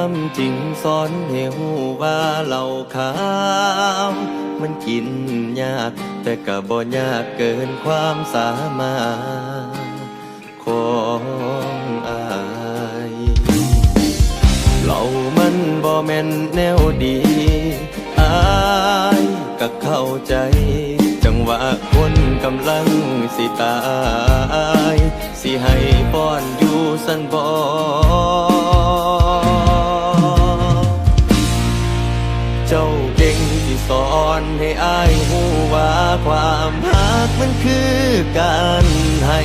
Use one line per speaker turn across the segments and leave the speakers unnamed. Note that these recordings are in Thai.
ความจริงสอนให้หูว่าเราขาวมันกินยาก แต่ก็บ่ยากเกินความสามารถของอายเรามันบ่แม่นแนวดีอายก็เข้าใจ จังหวะคนกำลังสิตาย สิให้ป้อนอยู่สันบ่ อนให้อายหูว่าความรักมันคือการให้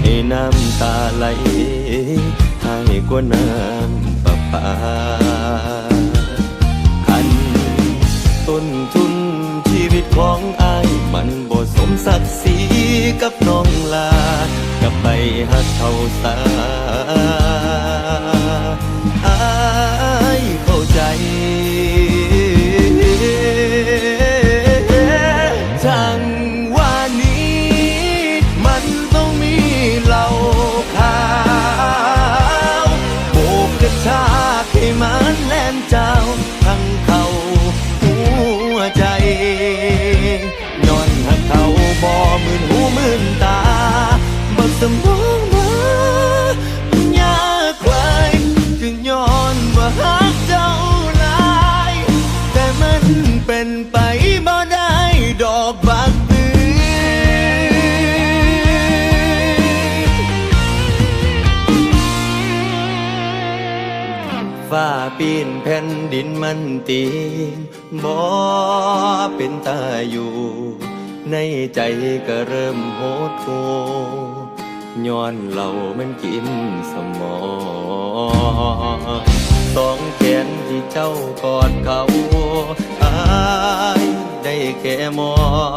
ให้น้ำตาไหลให้กว่าน้ำประปาคันต้นทุนชีวิตของอายมันบ่สมศักดิ์ศรีกับน้องลากับไปหักเขาสา ฟ้าปีนแผ่นดินมันตีบ่เป็นตาอยู่ ในใจก็เริ่มโหดหูย้อนเหล่ามันกินสมองสองแขนที่เจ้ากอดเขาอายได้แค่มอ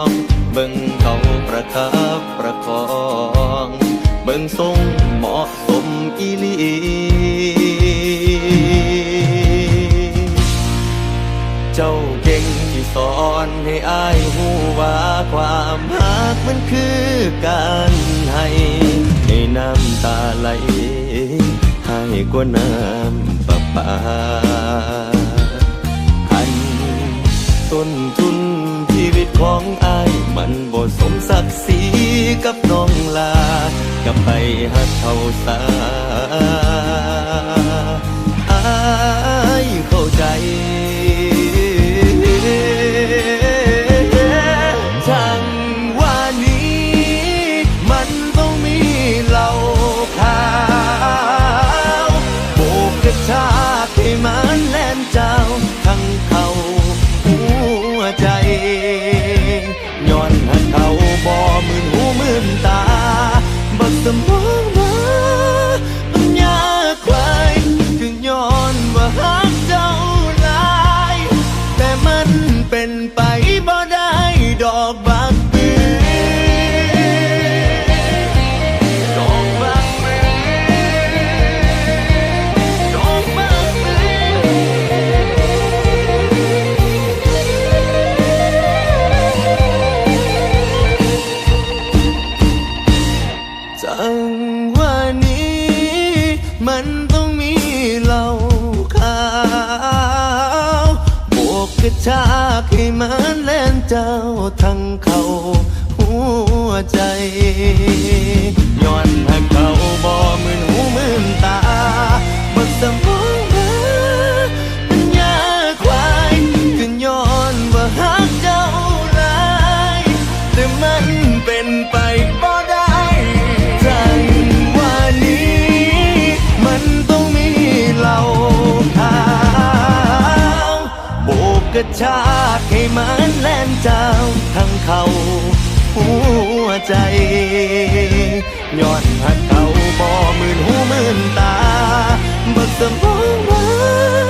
ง เบิ่งเขาประคับประคอง เบิ่งทรงเหมาะสมอีลี เจ้าเก่งที่สอนให้อายหูว่าความรักมันคือการให้ให้น้ำตาไหล ให้กว่าน้ำประปาอันต้นทุนชีวิตของอายมันบ่สมศักดิ์ศรีกับน้องลากับไปหักเขาสา บกกระชากให้มันแล่นเจ้าทั้งเขาหัวใจย้อนหักเขาบ่มืนหูมืน กระชากให้มันแล่นเจ้าทั้งเขาหัวใจย้อนหักเขาบ่มืนหูมืนตาบ่สมอง